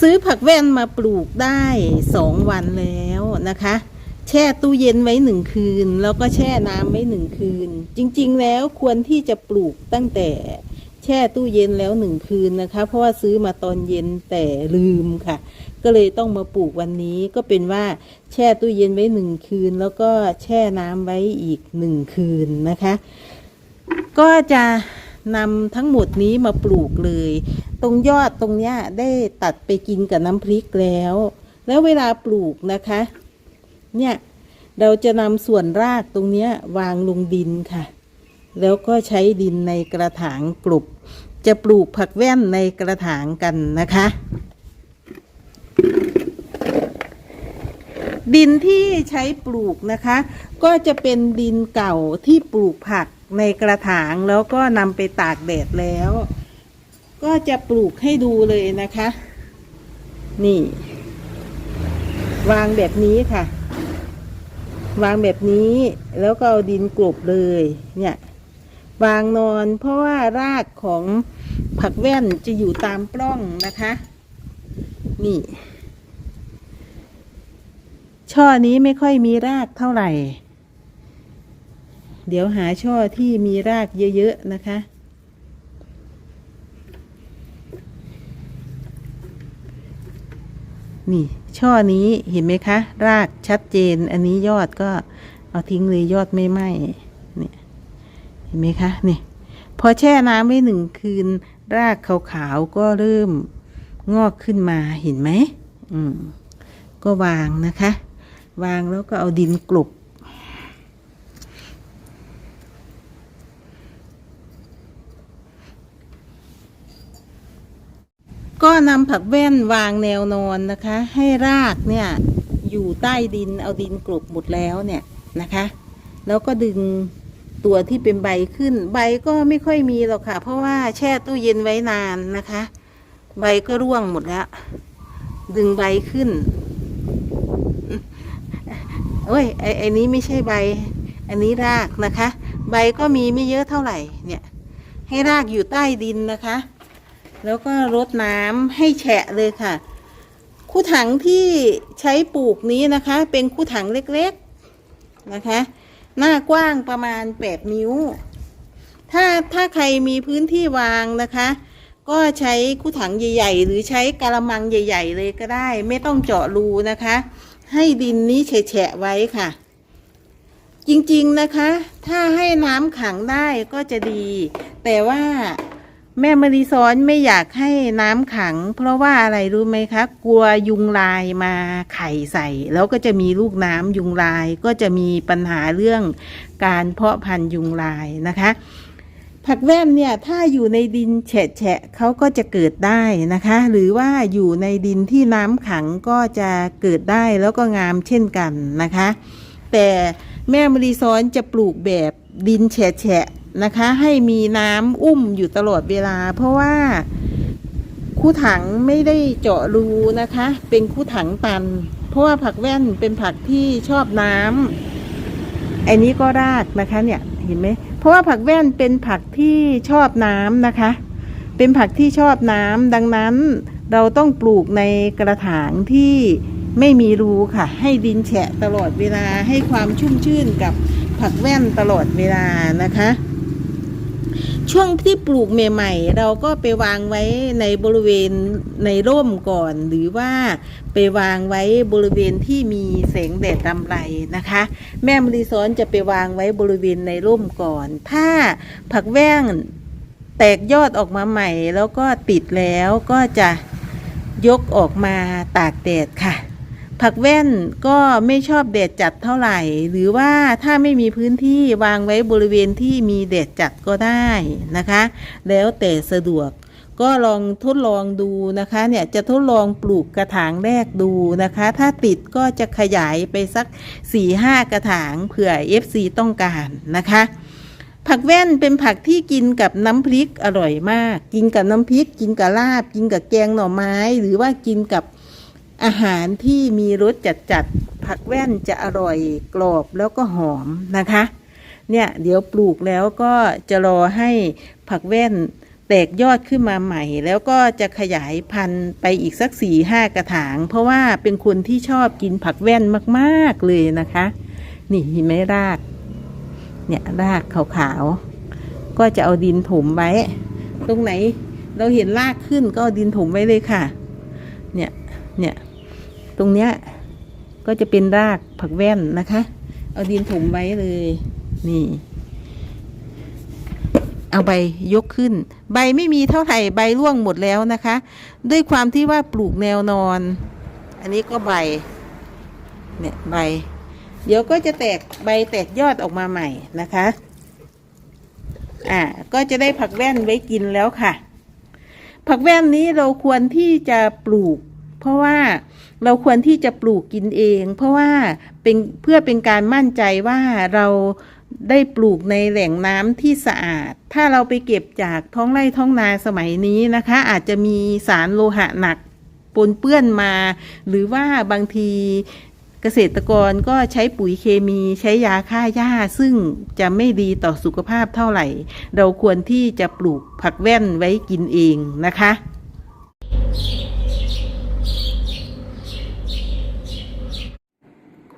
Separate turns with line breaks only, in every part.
ซื้อผักแว่นมาปลูกได้สองวันแล้วนะคะ แช่ตู้เย็นไว้หนึ่งคืน แล้วก็แช่น้ำไว้หนึ่งคืน จริงๆแล้วควรที่จะปลูกตั้งแต่แช่ตู้เย็นแล้วหนึ่งคืนนะคะ เพราะว่าซื้อมาตอนเย็นแต่ลืมค่ะ ก็เลยต้องมาปลูกวันนี้ก็เป็นว่าแช่ตู้เย็นไว้หนึ่งคืน แล้วก็แช่น้ำไว้อีกหนึ่งคืนนะคะ ก็จะนำทั้งหมดนี้มาปลูกเลย ตรงยอดตรงเนี้ยได้ตัดไปกินกับน้ำพริกแล้ว แล้วเวลาปลูกนะคะ เนี่ยเราจะนำส่วนรากตรงเนี้ยวางลงดินค่ะ แล้วก็ใช้ดินในกระถางกลุบจะปลูกผักแว่นในกระถางกันนะคะ ดินที่ใช้ปลูกนะคะ ก็จะเป็นดินเก่าที่ปลูกผักในกระถางแล้วก็นำไปตากแดดแล้ว ก็จะปลูกให้ดูเลยนะคะ นี่ วางแบบนี้ค่ะ วางแบบนี้แล้วก็เอาดินกลบเลย เนี่ย วางนอนเพราะว่ารากของผักแว่นจะอยู่ตามปล้องนะคะ นี่ ช่อนี้ไม่ค่อยมีรากเท่าไหร่ เดี๋ยวหาช่อที่มีรากเยอะๆนะคะ นี่ช่อนี้เห็นไหมคะ รากชัดเจน อันนี้ยอดก็เอาทิ้งเลยยอดไม่ไหม้เนี่ยเห็นไหมคะนี่พอแช่น้ำไว้หนึ่งคืน รากขาวๆก็เริ่มงอกขึ้นมาเห็นไหมอืมก็วางนะคะ วางแล้วก็เอาดินกลบ ก็ นำผักแว่นวางแนวนอนนะคะ ให้รากเนี่ยอยู่ใต้ดินเอาดินกลบหมดแล้วเนี่ยนะคะ แล้วก็ดึงตัวที่เป็นใบขึ้น ใบก็ไม่ค่อยมีหรอกค่ะ เพราะว่าแช่ตู้เย็นไว้นานนะคะ ใบก็ร่วงหมดแล้ว ดึงใบขึ้นโอ้ยไอไอนี้ไม่ใช่ใบ อันนี้รากนะคะ ใบก็มีไม่เยอะเท่าไหร่เนี่ย ให้รากอยู่ใต้ดินนะคะ แล้วก็รดน้ำให้แฉะเลยค่ะ คู่ถังที่ใช้ปลูกนี้นะคะ เป็นคู่ถังเล็กๆนะคะ หน้ากว้างประมาณแปดนิ้ว ถ้าถ้าใครมีพื้นที่วางนะคะ ก็ใช้คู่ถังใหญ่ ๆ หรือใช้กระมังใหญ่ ๆ เลยก็ได้ ไม่ต้องเจาะรูนะคะ ให้ดินนี้แฉะไว้ค่ะ จริงๆนะคะ ถ้าให้น้ำขังได้ก็จะดี แต่ว่า แม่มณีซ้อนไม่อยากให้น้ำขัง เพราะว่าอะไรรู้ไหมคะ กลัวยุงลายมาไข่ใส่ แล้วก็จะมีลูกน้ำยุงลายก็จะมีปัญหาเรื่องการเพาะพันธุ์ยุงลายนะคะ ผักแว่นเนี่ยถ้าอยู่ในดินแฉะๆเขาก็จะเกิดได้นะคะ หรือว่าอยู่ในดินที่น้ำขังก็จะเกิดได้แล้วก็งามเช่นกันนะคะ แต่แม่มรีซ้อนจะปลูกแบบดินแฉะๆ นะคะ ให้มีน้ำอุ้มอยู่ตลอดเวลา เพราะว่าคู่ถังไม่ได้เจาะรูนะคะ เป็นคู่ถังตัน เพราะว่าผักแว่นเป็นผักที่ชอบน้ำอันนี้ก็รากนะคะเนี่ยเห็นไหมเพราะว่าผักแว่นเป็นผักที่ชอบน้ำนะคะ เป็นผักที่ชอบน้ำดังนั้นเราต้องปลูกในกระถางที่ไม่มีรูค่ะ ให้ดินแฉะตลอดเวลาให้ความชุ่มชื่นกับผักแว่นตลอดเวลานะคะ ช่วงที่ปลูกใหม่ๆ เราก็ไปวางไว้ในบริเวณในร่มก่อน หรือว่าไปวางไว้บริเวณที่มีแสงแดดรำไรนะคะ แม่มรีซ้อนจะไปวางไว้บริเวณในร่มก่อน ถ้าผักแว่นแตกยอดออกมาใหม่ แล้วก็ติดแล้วก็จะยกออกมาตากแดดค่ะ ผักแว่นก็ไม่ชอบแดดจัดเท่าไหร่ หรือว่าถ้าไม่มีพื้นที่วางไว้บริเวณที่มีแดดจัดก็ได้นะคะ แล้วแต่สะดวกก็ลองทดลองดูนะคะเนี่ยจะทดลองปลูกกระถางแรกดูนะคะ ถ้าติดก็จะขยายไปสัก4ี่ห้ากระถางเผื่อ FC ต้องการนะคะ ผักแว่นเป็นผักที่กินกับน้ำพริกอร่อยมาก กินกับน้ำพริก กินกับลาบ กินกับแกงหน่อไม้ หรือว่ากินกับ อาหารที่มีรสจัดๆผักแว่นจะอร่อยกรอบแล้วก็หอมนะคะ เนี่ยเดี๋ยวปลูกแล้วก็จะรอให้ผักแว่นแตกยอดขึ้นมาใหม่ แล้วก็จะขยายพันธุ์ไปอีกสักสี่ห้ากระถาง เพราะว่าเป็นคนที่ชอบกินผักแว่นมากๆเลยนะคะ นี่เห็นไหมราก เนี่ยรากขาวๆก็จะเอาดินถมไว้ ตรงไหนเราเห็นรากขึ้นก็เอาดินถมไว้เลยค่ะ เนี่ย เนี่ย ตรงเนี้ยก็จะเป็นรากผักแว่นนะคะ เอาดินถมไว้เลย นี่ เอาใบยกขึ้น ใบไม่มีเท่าไหร่ใบร่วงหมดแล้วนะคะ ด้วยความที่ว่าปลูกแนวนอน อันนี้ก็ใบ เนี่ยใบ เดี๋ยวก็จะแตกใบแตกยอดออกมาใหม่นะคะ อ่า ก็จะได้ผักแว่นไว้กินแล้วค่ะ ผักแว่นนี้เราควรที่จะปลูก เพราะว่าเราควรที่จะปลูกกินเอง เพราะว่าเป็นเพื่อเป็นการมั่นใจว่าเราได้ปลูกในแหล่งน้ำที่สะอาด ถ้าเราไปเก็บจากท้องไร่ท้องนาสมัยนี้นะคะ อาจจะมีสารโลหะหนักปนเปื้อนมา หรือว่าบางทีเกษตรกรก็ใช้ปุ๋ยเคมีใช้ยาฆ่าหญ้า ซึ่งจะไม่ดีต่อสุขภาพเท่าไหร่ เราควรที่จะปลูกผักแว่นไว้กินเองนะคะ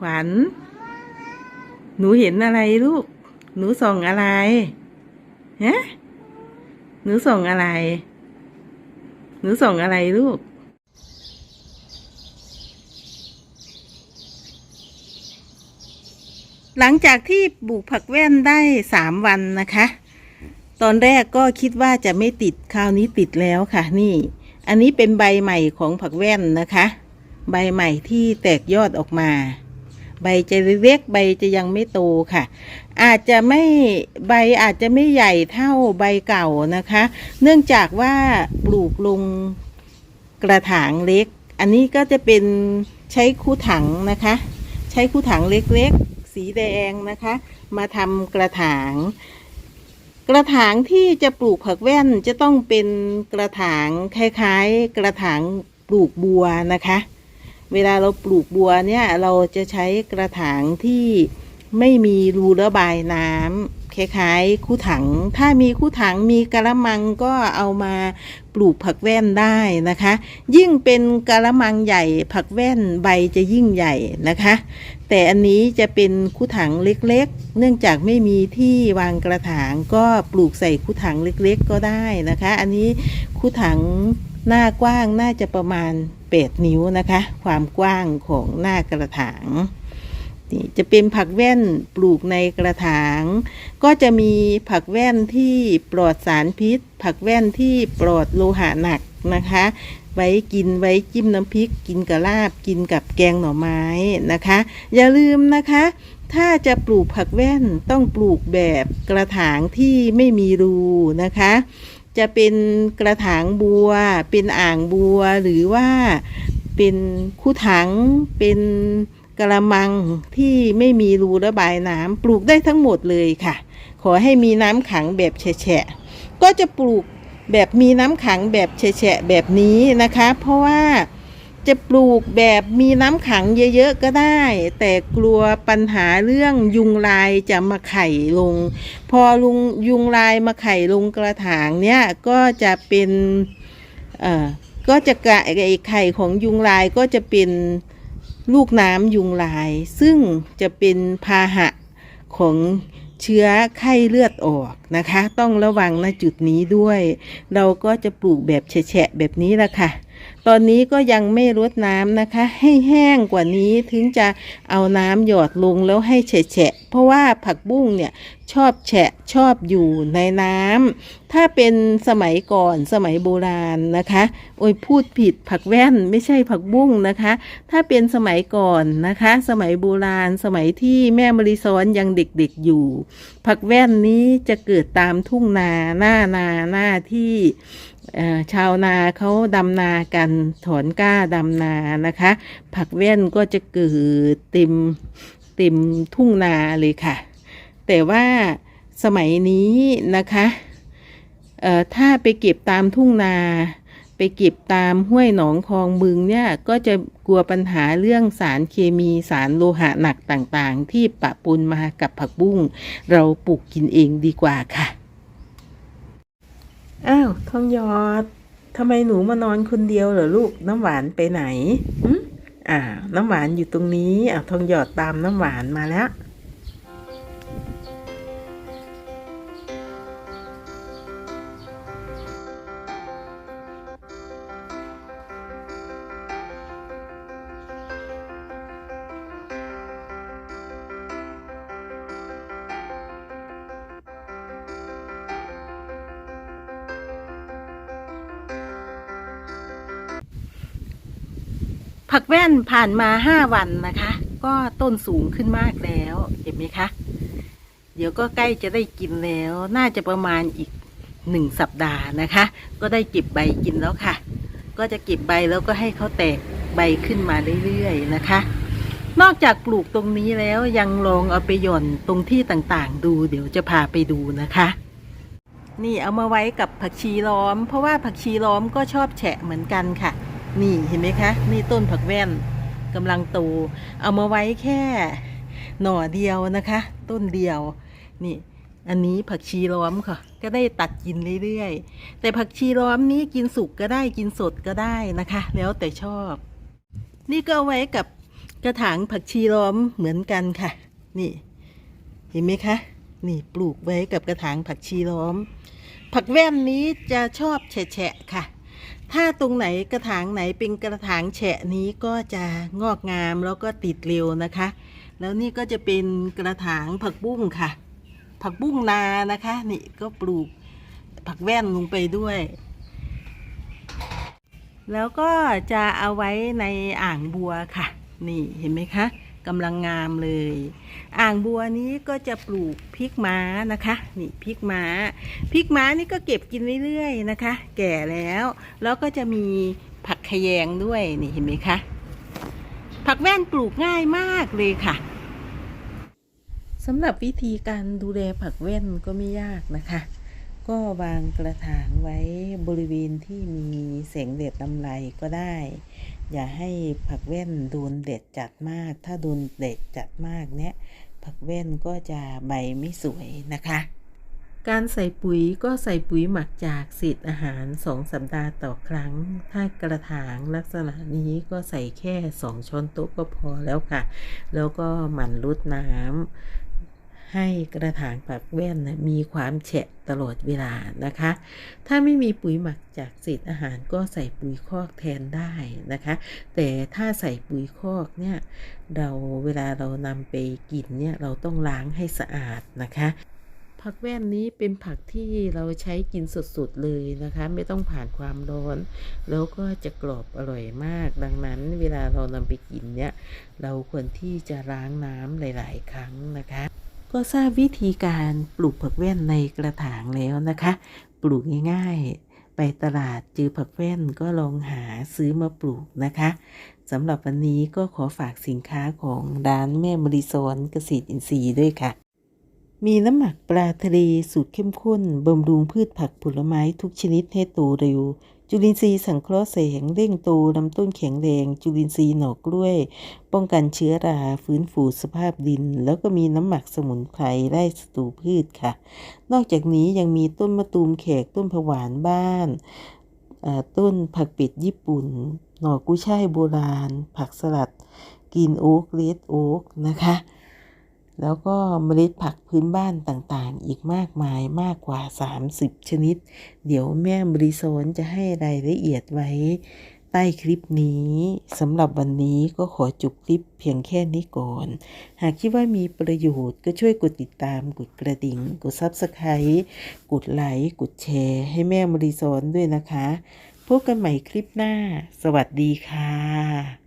ขวัญ หนูเห็นอะไรลูก หนูส่องอะไรฮะหนูส่องอะไร หนูส่องอะไรลูกหลังจากที่ปลูกผักแว่นได้สามวันนะคะ ตอนแรกก็คิดว่าจะไม่ติดคราวนี้ติดแล้วค่ะ นี่ อันนี้เป็นใบใหม่ของผักแว่นนะคะ ใบใหม่ที่แตกยอดออกมา ใบจะเล็กใบจะยังไม่โตค่ะ อาจจะไม่ใบอาจจะไม่ใหญ่เท่าใบเก่านะคะ เนื่องจากว่าปลูกลงกระถางเล็ก อันนี้ก็จะเป็นใช้คู่ถังนะคะ ใช้คู่ถังเล็กๆ สีแดงนะคะ มาทำกระถางกระถางที่จะปลูกผักแว่นจะต้องเป็นกระถางคล้ายๆ กระถางปลูกบัวนะคะ เวลาเราปลูกบัวเนี่ยเราจะใช้กระถางที่ไม่มีรูระบายน้ำคล้ายๆคู่ถัง ถ้ามีคู่ถังมีกระมังก็เอามาปลูกผักแว่นได้นะคะ ยิ่งเป็นกระมังใหญ่ผักแว่นใบจะยิ่งใหญ่นะคะ แต่อันนี้จะเป็นคู่ถังเล็กๆ เนื่องจากไม่มีที่วางกระถางก็ปลูกใส่คู่ถังเล็กๆ ก็ได้นะคะ อันนี้คู่ถัง หน้ากว้างน่าจะประมาณ8นิ้วนะคะ ความกว้างของหน้ากระถางนี่จะเป็นผักแว่นปลูกในกระถาง ก็จะมีผักแว่นที่ปลอดสารพิษ ผักแว่นที่ปลอดโลหะหนักนะคะ ไว้กินไว้จิ้มน้ำพริก กินกับลาบกินกับแกงหน่อไม้นะคะ อย่าลืมนะคะ ถ้าจะปลูกผักแว่นต้องปลูกแบบกระถางที่ไม่มีรูนะคะ จะเป็นกระถางบัว เป็นอ่างบัวหรือว่าเป็นคู่ถัง เป็นกระมังที่ไม่มีรูระบายน้ำปลูกได้ทั้งหมดเลยค่ะ ขอให้มีน้ำขังแบบแฉะก็จะปลูกแบบมีน้ำขังแบบแฉะแบบนี้นะคะ เพราะว่า จะปลูกแบบมีน้ำขังเยอะๆก็ได้ แต่กลัวปัญหาเรื่องยุงลายจะมาไข่ลง พอลุงยุงลายมาไข่ลงกระถางเนี่ยก็จะเป็นเอ่อก็จะกะไอไข่ของยุงลายก็จะเป็นลูกน้ำยุงลาย ซึ่งจะเป็นพาหะของเชื้อไข้เลือดออกนะคะ ต้องระวังณจุดนี้ด้วย เราก็จะปลูกแบบแฉะแบบนี้ละค่ะ ตอนนี้ก็ยังไม่รดน้ำนะคะ ให้แห้งกว่านี้ถึงจะเอาน้ำหยอดลงแล้วให้แฉะเพราะว่าผักบุ้งเนี่ย ชอบแฉะชอบอยู่ในน้ำถ้าเป็นสมัยก่อนสมัยโบราณนะคะ โอ้ยพูดผิดผักแว่นไม่ใช่ผักบุ้งนะคะ ถ้าเป็นสมัยก่อนนะคะ สมัยโบราณ สมัยที่แม่มริซ้อนยังเด็กๆอยู่ ผักแว่นนี้จะเกิดตามทุ่งนาหน้านาหน้าที่ชาวนาเขาดำนากันถอนกล้าดำนานะคะ ผักแว่นก็จะเกิดเต็มเต็มทุ่งนาเลยค่ะ แต่ว่าสมัยนี้นะคะเอ่อถ้าไปเก็บตามทุ่งนาไปเก็บตามห้วยหนองคลองบึงเนี่ยก็จะกลัวปัญหาเรื่องสารเคมีสารโลหะหนักต่างๆ ที่ปะปนมากับผักบุ้ง เราปลูกกินเองดีกว่าค่ะ อ้าวทองหยอดทำไมหนูมานอนคนเดียวเหรอลูกน้ำหวานไปไหนอ่า น้ำหวานอยู่ตรงนี้อะทองหยอดตามน้ำหวานมาแล้ว ผักแว่นผ่านมาห้าวันนะคะ ก็ต้นสูงขึ้นมากแล้ว เห็นไหมคะ เดี๋ยวก็ใกล้จะได้กินแล้ว น่าจะประมาณอีกหนึ่งสัปดาห์นะคะ ก็ได้เก็บใบกินแล้วค่ะ ก็จะเก็บใบแล้วก็ให้เขาแตกใบขึ้นมาเรื่อยๆนะคะ นอกจากปลูกตรงนี้แล้วยังลองเอาไปหย่อนตรงที่ต่างๆ ดูเดี๋ยวจะพาไปดูนะคะ นี่เอามาไว้กับผักชีล้อม เพราะว่าผักชีล้อมก็ชอบแฉะเหมือนกันค่ะ นี่เห็นไหมคะ นี่ต้นผักแว่นกำลังโตเอามาไว้แค่หน่อเดียวนะคะ ต้นเดียวนี่ อันนี้ผักชีล้อมค่ะ ก็ได้ตัดกินเรื่อยๆ แต่ผักชีล้อมนี้กินสุกก็ได้กินสดก็ได้นะคะ แล้วแต่ชอบ นี่ก็เอาไว้กับกระถางผักชีล้อมเหมือนกันค่ะ นี่ เห็นไหมคะ นี่ปลูกไว้กับกระถางผักชีล้อม ผักแว่นนี้จะชอบแฉะค่ะ ถ้าตรงไหนกระถางไหนเป็นกระถางแฉะนี้ก็จะงอกงามแล้วก็ติดเร็วนะคะ แล้วนี่ก็จะเป็นกระถางผักบุ้งค่ะ ผักบุ้งนานะคะ นี่ก็ปลูกผักแว่นลงไปด้วย แล้วก็จะเอาไว้ในอ่างบัวค่ะ นี่เห็นไหมคะ กำลังงามเลย อ่างบัวนี้ก็จะปลูกพริกม้านะคะ นี่พริกม้าพริกม้านี่ก็เก็บกินเรื่อยๆนะคะ แก่แล้ว แล้วก็จะมีผักขยงด้วยนี่เห็นไหมคะผักแว่นปลูกง่ายมากเลยค่ะสำหรับวิธีการดูแลผักแว่นก็ไม่ยากนะคะ ก็วางกระถางไว้บริเวณที่มีแสงแดดลำไรก็ได้ อย่าให้ผักแว่นโดนแดดจัดมาก ถ้าโดนแดดจัดมากเนี่ยผักแว่นก็จะใบไม่สวยนะคะ การใส่ปุ๋ยก็ใส่ปุ๋ยหมักจากเศษอาหาร 2 สัปดาห์ต่อครั้ง ถ้ากระถางลักษณะนี้ก็ใส่แค่ 2 ช้อนโต๊ะก็พอแล้วค่ะ แล้วก็หมั่นรดน้ำ ให้กระถางผักแว่นนะมีความแฉะตลอดเวลานะคะ ถ้าไม่มีปุ๋ยหมักจากเศษอาหารก็ใส่ปุ๋ยคอกแทนได้นะคะ แต่ถ้าใส่ปุ๋ยคอกเนี่ยเราเวลาเรานำไปกินเนี่ยเราต้องล้างให้สะอาดนะคะผักแว่นนี้เป็นผักที่เราใช้กินสดๆเลยนะคะ ไม่ต้องผ่านความร้อน แล้วก็จะกรอบอร่อยมาก ดังนั้นเวลาเรานำไปกินเนี่ย เราควรที่จะล้างน้ำหลาย ๆ ครั้งนะคะ ก็ทราบวิธีการปลูกผักแว่นในกระถางแล้วนะคะ ปลูกง่ายๆ ไปตลาดเจอผักแว่นก็ลองหาซื้อมาปลูกนะคะสำหรับวันนี้ก็ขอฝากสินค้าของร้านแม่มริซอนเกษตรอินทรีย์ด้วยค่ะ มีน้ำหมักปลาทะเลสูตรเข้มข้นบำรุงพืชผักผลไม้ทุกชนิดให้โตเร็ว จุลินทรีย์สังเคราะห์แสงเร่งโตลำต้นแข็งแรง จุลินทรีย์หนอกกล้วย ป้องกันเชื้อราฟื้นฟูสภาพดิน แล้วก็มีน้ำหมักสมุนไพรไล่ศัตรูพืชค่ะ นอกจากนี้ยังมีต้นมะตูมแขกต้นผวานบ้านต้นผักเป็ดญี่ปุ่น หน่อกุ้ยช่ายโบราณ ผักสลัดกรีนโอ๊กเลดโอ๊กนะคะ แล้วก็เมล็ดผักพื้นบ้านต่างๆ อีกมากมายมากกว่า 30 ชนิด เดี๋ยวแม่บริโซนจะให้รายละเอียดไว้ใต้คลิปนี้สำหรับวันนี้ก็ขอจบคลิปเพียงแค่นี้ก่อน หากคิดว่ามีประโยชน์ก็ช่วยกดติดตามกดกระดิ่ง กดซับสไครต์กดไลค์กดแชร์ ให้แม่บริโซนด้วยนะคะ พบกันใหม่คลิปหน้า สวัสดีค่ะ